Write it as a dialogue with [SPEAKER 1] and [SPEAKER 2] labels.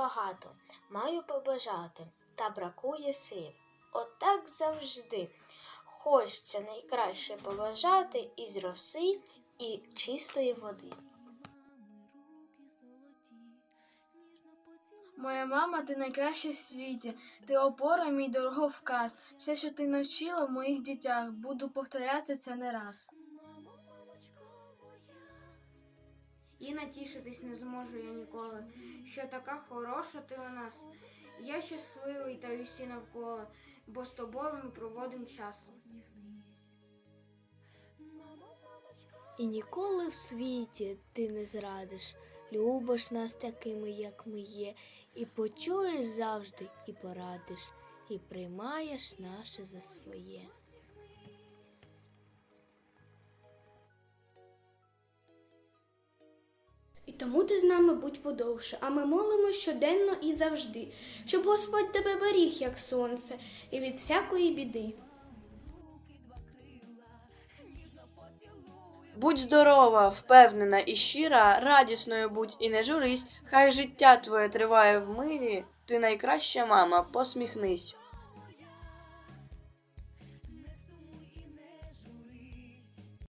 [SPEAKER 1] багато, маю побажати, та бракує слів. Отак завжди. Хочеться найкраще побажати із роси і чистої води.
[SPEAKER 2] Моя мама, ти найкраща в світі, ти опора, мій дороговказ. Все, що ти навчила в моїх дітях, буду повторяти це не раз.
[SPEAKER 3] Натішитись не зможу я ніколи, що така хороша ти у нас. Я щасливий та усі навколо, бо з тобою ми проводимо час.
[SPEAKER 4] І ніколи в світі ти не зрадиш, любиш нас такими, як ми є, і почуєш завжди, і порадиш, і приймаєш наше за своє.
[SPEAKER 5] І тому ти з нами будь подовше, а ми молимо щоденно і завжди, щоб Господь тебе беріг, як сонце, і від всякої біди.
[SPEAKER 6] Будь здорова, впевнена і щира, радісною будь і не журись, хай життя твоє триває в мирі, ти найкраща мама, посміхнись.